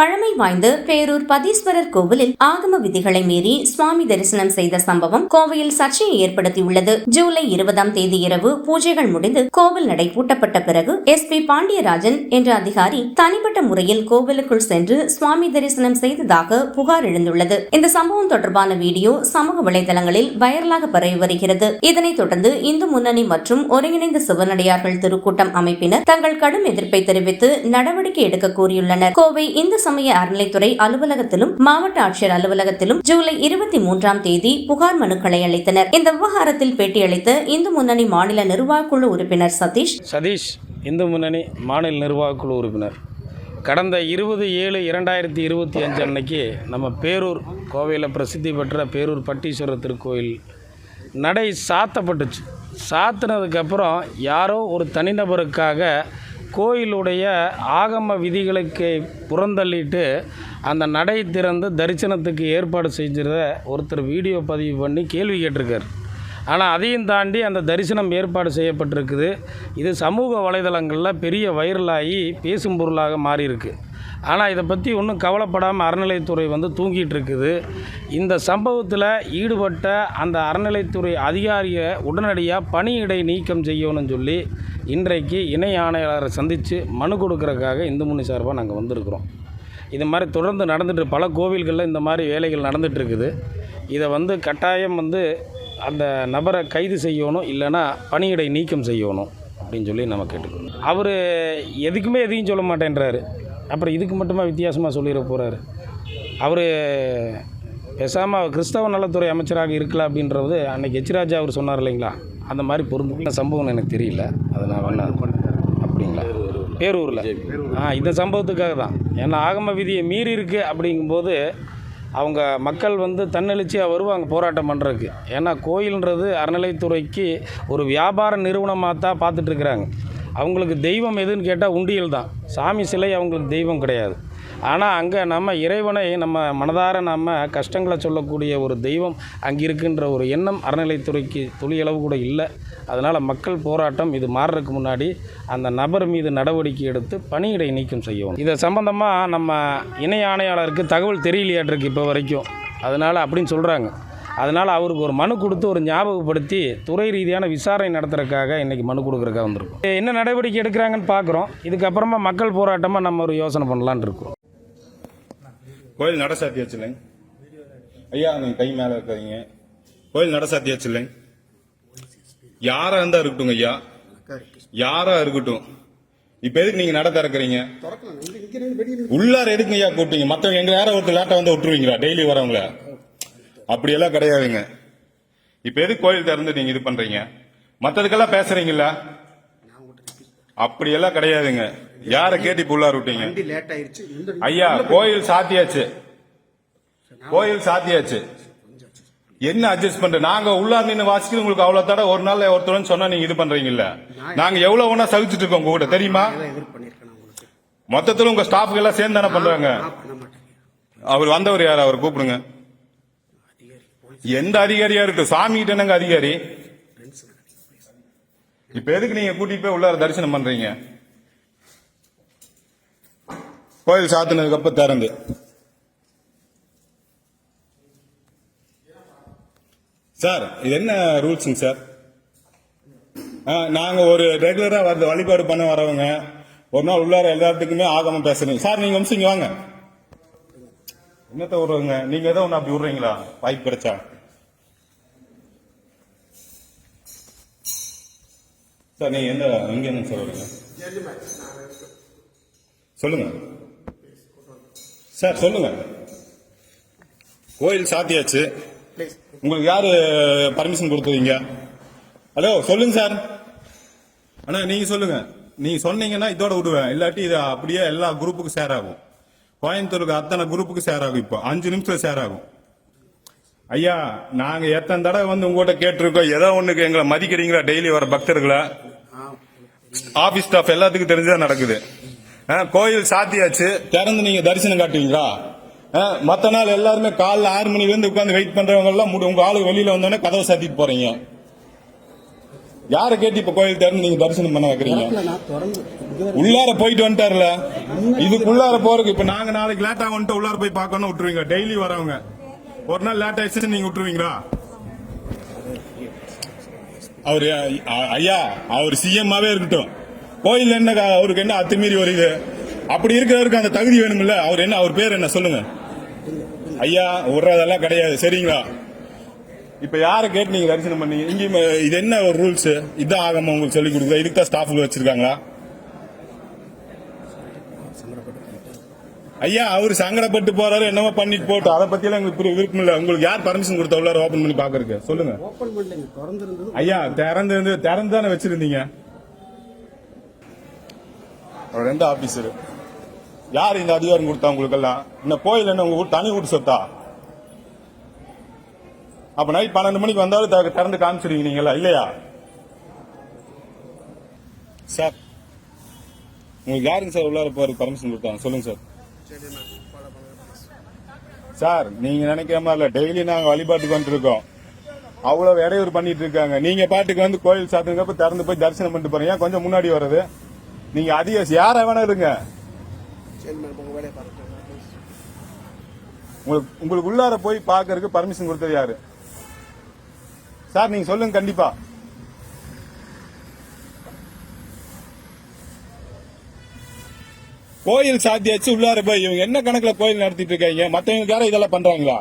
பழமை வாய்ந்த பேரூர் பதீஸ்வரர் கோவிலில் ஆகம விதிகளை மீறி சுவாமி தரிசனம் செய்த சம்பவம் கோவையில் சர்ச்சையை ஏற்படுத்தியுள்ளது. ஜூலை இருபதாம் தேதி இரவு பூஜைகள் முடிந்து கோவில் நடை பூட்டப்பட்ட பிறகு எஸ் பி பாண்டியராஜன் என்ற அதிகாரி தனிப்பட்ட முறையில் கோவிலுக்குள் சென்று சுவாமி தரிசனம் செய்ததாக புகார் எழுந்துள்ளது. இந்த சம்பவம் தொடர்பான வீடியோ சமூக வலைதளங்களில் வைரலாக பரவி வருகிறது. இதனைத் தொடர்ந்து இந்து முன்னணி மற்றும் ஒருங்கிணைந்த சிவனடியார்கள் திருக்கூட்டம் அமைப்பினர் தங்கள் கடும் எதிர்ப்பை தெரிவித்து நடவடிக்கை எடுக்க கோரியுள்ளனர். கோவை இந்து சமய அறநிலைத்துறை அலுவலகத்திலும் மாவட்ட ஆட்சியர் அலுவலகத்திலும் ஜூலை இருபத்தி மூன்றாம் தேதி புகார் மனுக்களை அளித்தனர். இந்த விவகாரத்தில் பேட்டியளித்த இந்து முன்னணி மாநில நிர்வாகக்குழு உறுப்பினர் சதீஷ் சதீஷ் இந்து முன்னணி மாநில நிர்வாகக்குழு உறுப்பினர். கடந்த இருபது ஏழு இரண்டாயிரத்தி இருபத்தி அஞ்சு அன்னைக்கு நம்ம பேரூர் கோவையில் பிரசித்தி பெற்ற பேரூர் பட்டீஸ்வரர் திருக்கோயில் நடை சாத்தப்பட்டுச்சு. சாத்தினதுக்கப்புறம் யாரோ ஒரு தனிநபருக்காக கோயிலுடைய ஆகம விதிகளுக்கு புறந்தள்ளிட்டு அந்த நடை திறந்து தரிசனத்துக்கு ஏற்பாடு செஞ்சத ஒருத்தர் வீடியோ பதிவு பண்ணி கேள்வி கேட்டிருக்கார். ஆனால் அதையும் தாண்டி அந்த தரிசனம் ஏற்பாடு செய்யப்பட்டிருக்குது. இது சமூக வலைதளங்களில் பெரிய வைரலாகி பேசும் பொருளாக மாறியிருக்கு. ஆனால் இதை பற்றி ஒன்றும் கவலைப்படாமல் அறநிலைத்துறை வந்து தூங்கிட்டு இருக்குது இந்த சம்பவத்தில் ஈடுபட்ட அந்த அறநிலைத்துறை அதிகாரியை உடனடியாக பணியிடை நீக்கம் செய்யணும்னு சொல்லி இன்றைக்கு இணை ஆணையாளரை சந்தித்து மனு கொடுக்கறதுக்காக இந்து முனி சார்பாக நாங்கள் வந்திருக்கிறோம். இது மாதிரி தொடர்ந்து நடந்துட்டு பல கோவில்களில் இந்த மாதிரி வேலைகள் நடந்துகிட்ருக்குது இருக்குது இதை வந்து கட்டாயம் வந்து அந்த நபரை கைது செய்யணும் இல்லைன்னா பணியிடை நீக்கம் செய்யணும் அப்படின்னு சொல்லி நம்ம கேட்டுக்கணும் அவர் எதுக்குமே எதையும் சொல்ல மாட்டேன்றாரு. அப்புறம் இதுக்கு மட்டுமா வித்தியாசமாக சொல்லிட போகிறாரு அவர் பேசாமல் கிறிஸ்தவ நலத்துறை அமைச்சராக இருக்கலாம் அப்படின்றது அன்னைக்கு எச்ராஜா அவர் சொன்னார் இல்லைங்களா? அந்த மாதிரி பொருந்தும் சம்பவம் எனக்கு தெரியல. அதை நான் வேணா அப்படிங்களா? பேரூரில். ஆ இந்த சம்பவத்துக்காக தான். ஏன்னா ஆகம விதியை மீறி இருக்குது அப்படிங்கும்போது அவங்க மக்கள் வந்து தன்னெழுச்சியாக வருவாங்க போராட்டம் பண்ணுறதுக்கு ஏன்னா கோயில்ன்றது அறநிலைத்துறைக்கு ஒரு வியாபார நிறுவனமாக தான் பார்த்துட்ருக்குறாங்க அவங்களுக்கு தெய்வம் எதுன்னு கேட்டால் உண்டியல் தான். சாமி சிலை அவங்களுக்கு தெய்வம் கிடையாது. ஆனால் அங்கே நம்ம இறைவனை நம்ம மனதார நம்ம கஷ்டங்களை சொல்லக்கூடிய ஒரு தெய்வம் அங்கே இருக்குன்ற ஒரு எண்ணம் அறநிலைத்துறைக்கு துளியளவு கூட இல்லை. அதனால் மக்கள் போராட்டம் இது மாறுறதுக்கு முன்னாடி அந்த நபர் மீது நடவடிக்கை எடுத்து பணியிடை நீக்கம் செய்யணும். இதை சம்பந்தமாக நம்ம இணை ஆணையாளருக்கு தகவல் தெரியலையாட்டிருக்கு இப்போ வரைக்கும். அதனால் அப்படின்னு சொல்கிறாங்க அதனால் அவருக்கு ஒரு மனு கொடுத்து ஒரு ஞாபகப்படுத்தி துறை ரீதியான விசாரணை நடத்துறதுக்காக இன்றைக்கி மனு கொடுக்குறக்காக வந்திருக்கும். என்ன நடவடிக்கை எடுக்கிறாங்கன்னு பார்க்குறோம் இதுக்கப்புறமா மக்கள் போராட்டமாக நம்ம ஒரு யோசனை பண்ணலான் இருக்கோம். கோயில் நட சாத்தியாச்சு இல்லைங்க ஐயா நீங்க கை மேல இருக்காதீங்க. கோயில் நட சாத்தியாச்சு இல்லைங்க யாரா இருந்தா இருக்கட்டும் ஐயா. யாரா இருக்கட்டும். இப்ப எதுக்கு நீங்க நட திறக்கிறீங்க? உள்ளார எதுக்கு ஐயா கூப்பிட்டீங்க? மத்தவங்க எங்க யாரோ ஒருத்தர் லேட்டா வந்து விட்டுருவீங்களா? டெய்லி வரவங்கள. அப்படியெல்லாம் கிடையாதுங்க. இப்ப எதுக்கு கோயில் திறந்து நீங்க இது பண்றீங்க? மத்ததுக்கெல்லாம் பேசுறீங்களா அப்படியெல்லாம் கிடையாதுங்க. யாரை கேட்டு இப்ப உள்ளார விட்டீங்க? ஐயா கோயில் சாத்தியாச்சு. கோயில் சாத்தியாச்சு. என்ன அட்ஜஸ்ட் பண்ற நாங்க உள்ளார் நின்று வாசிக்கிறது உங்களுக்கு அவ்வளவு தடவை ஒரு நாள் ஒருத்தர் சொன்னா நீங்க இது பண்றீங்கல்ல? நாங்க எவ்வளவு ஒண்ணா சகிச்சுட்டு இருக்கோம் உங்க கூட தெரியுமா? மொத்தத்துல உங்க ஸ்டாஃப்க்கு எல்லாம் சேர்ந்து தானே பண்றாங்க? அவர் வந்தவர் யார்? அவர் கூப்பிடுங்க. எந்த அதிகாரியா இருக்கு சாமி கிட்ட என்னங்க அதிகாரி? இப்ப எதுக்கு நீங்க கூட்டிட்டு போய் உள்ளார தரிசனம் பண்றீங்க? கோயில் சாத்தினதுக்கு அப்ப திறந்து. சார் இது என்ன ரூல்ஸுங்க சார்? ஆ, நாங்க ஒரு ரெகுலரா வந்து வழிபாடு பண்ண வரவங்க ஒரு நாள் உள்ளார எல்லாத்துக்குமே ஆகம பேசுறீங்க. சார் நீங்க வம்சிங்க வாங்க. என்னத்த விடுறவங்க நீங்க ஏதோ ஒன்று அப்படி விடுறீங்களா? வாய்ப்பு கிடைச்சா? சார் நீங்க எந்த எங்க என்ன சார் வரீங்க? சொல்லுங்க. சார் சொல்லுங்க. கோயில் சாத்தியாச்சு. உங்களுக்கு யாரு பர்மிஷன் கொடுத்தீங்க ஹலோ சொல்லுங்க சார் அண்ணா நீங்க சொல்லுங்க. நீங்க சொன்னீங்கன்னா இதோட விடுவேன். இல்லாட்டி இது அப்படியே எல்லா குரூப்புக்கும் ஷேர் ஆகும். கோயம்புத்தூருக்கு அத்தனை குரூப்புக்கு ஷேர் ஆகும் இப்போ. அஞ்சு நிமிஷத்துல ஷேர் ஆகும். ஐயா நாங்க எத்தனை தடவை வந்து உங்ககிட்ட கேட்டிருக்கோம்? ஏதோ ஒண்ணுக்கு எங்களை மதிக்கிறீங்களா? டெய்லி வர பக்தர்களை? ஆபீஸ் ஸ்டாஃப் எல்லாத்துக்கும் தெரிஞ்சுதான் நடக்குது. கோயில் சாத்தியாச்சு. திறந்து நீங்க தரிசனம் காட்டுவீங்களா? மத்த நாள் எல்லாருமே காலைல ஆறு மணில இருந்து உட்கார்ந்து வெயிட் பண்றவங்க எல்லாம் உங்க ஆளு வெளியில வந்தோடனே கதவை சாத்திட்டு போறீங்க. யாரை கேட்டு இப்ப கோயில் திறந்து நீங்க தரிசனம் பண்ண வைக்கிறீங்க? உள்ளார போயிட்டு வந்துட்டாருல? இதுக்குள்ளார போறதுக்கு இப்ப நாங்க நாளைக்கு லேட்டா வந்துட்டு உள்ளார போய் பார்க்கணும் விட்டுருவீங்க. டெய்லி வரவங்க. ஒரு நாள் லேட் ஆயிடுச்சு நீங்க விட்டுருவீங்களா? அவர் ஐயா அவர் சிஎம்மாவே இருக்கட்டும். கோயில் என்ன அவருக்கு என்ன அத்துமீறி வருது அப்படி இருக்கிறவருக்கு அந்த தகுதி வேணும்ல? அவர் என்ன அவர் பேர் என்ன சொல்லுங்க. ஐயா விடுறதெல்லாம் கிடையாது. சரிங்களா? இப்ப யாரை கேட்டு நீங்க தரிசனம் பண்ணீங்க? இங்க இது என்ன ஒரு ரூல்ஸ் இதான் ஆகாம உங்களுக்கு சொல்லி கொடுக்குறா இதுக்கு தான் ஸ்டாஃப் வச்சிருக்காங்களா? ஐயா அவர் சங்கடப்பட்டு போறாரு என்னமோ பண்ணிட்டு போட்டோம் அதை பத்தி எல்லாம் எங்களுக்கு விருப்பம் இல்ல. உங்களுக்கு யார் பர்மிஷன் கொடுத்த உள்ளார ஓபன் பண்ணி பாக்குறதுக்கு சொல்லுங்க. ஐயா திறந்து இருந்து திறந்து தானே வச்சிருந்தீங்க? ரெண்டு ஆபீசர் யார் இந்த அதிகாரம் கொடுத்தா உங்களுக்கு எல்லாம் இந்த கோயில் என்ன உங்க தனி வீட்டு சொத்தா? அப்ப நைட் பன்னெண்டு மணிக்கு வந்தாலும் திறந்து காமிச்சிருவீங்க நீங்களா இல்லையா? சார் உங்களுக்கு யாருங்க சார் உள்ளார போற பர்மிஷன் கொடுத்தாங்க? சொல்லுங்க சார். சார் நீங்க நினைக்கிற மாதிரி இல்ல டெய்லி நாங்க வழிபாட்டுக்கு வந்துருக்கோம் அவ்வளவு இடையூறு பண்ணிட்டு இருக்காங்க நீங்க பாட்டுக்கு வந்து கோயில் சாத்துங்கப்ப திறந்து போய் தரிசனம் பண்ணிட்டு போறீங்க. கொஞ்சம் முன்னாடி வர்றது? நீங்க அதிக யார வேணா இருங்க. உங்களுக்கு உங்களுக்கு உள்ளார போய் பாக்குறதுக்கு பர்மிஷன் கொடுத்தது யாரு? சார் நீங்க சொல்லுங்க கண்டிப்பா. கோயில் சாத்தியாச்சு உள்ளார போய் இவங்க என்ன கணக்குல கோயில் நடத்திட்டு இருக்காங்க? மத்தவங்க யாரும் இதெல்லாம் பண்றாங்களா?